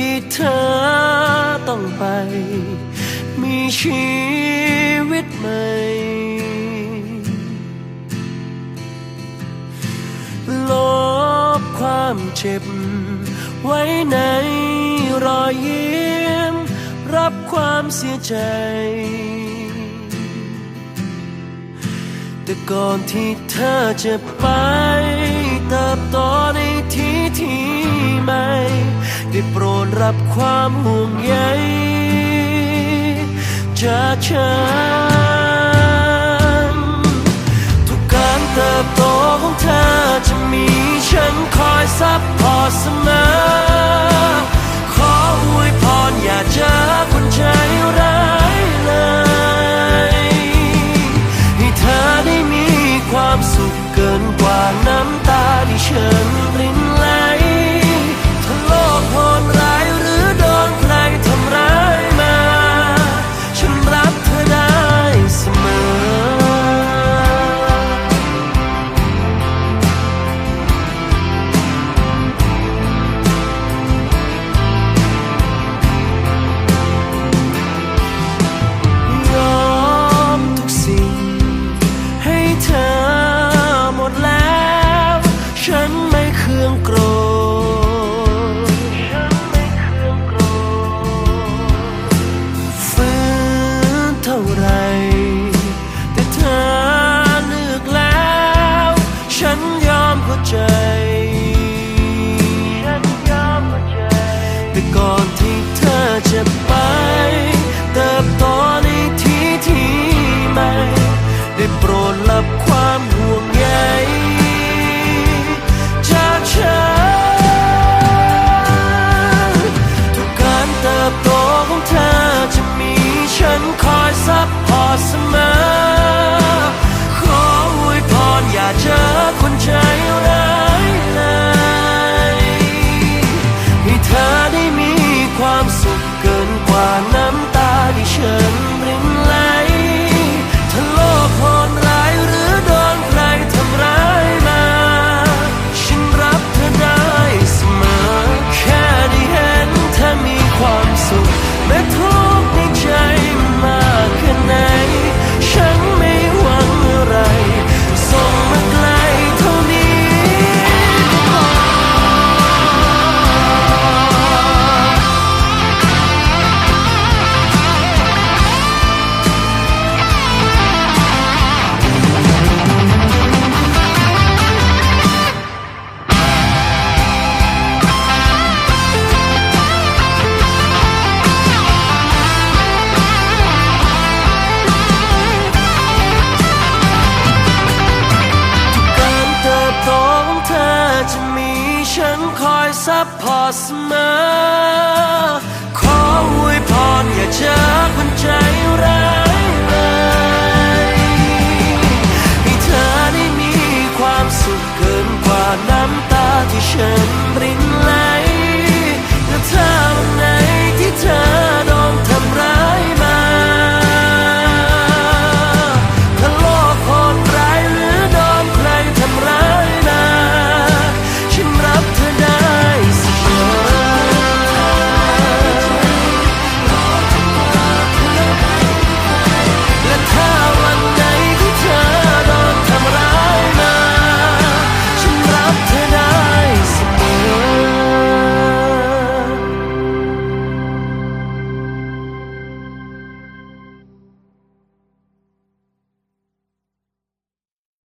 ที่เธอต้องไป มีชีวิตใหม่ ลบความเจ็บ ไว้ในรอยยิ้ม รับความเสียใจ แต่ก่อนที่เธอจะไปเติบโตในที่ที่ไม่ ได้โปรดรับความห่วงใยจากฉัน butcher ซัพพอร์เสมอ ขออวยพรอย่าเจอคนใจร้ายเลยให้เธอได้มีความสุขเกินกว่าน้ำตาที่ฉันริน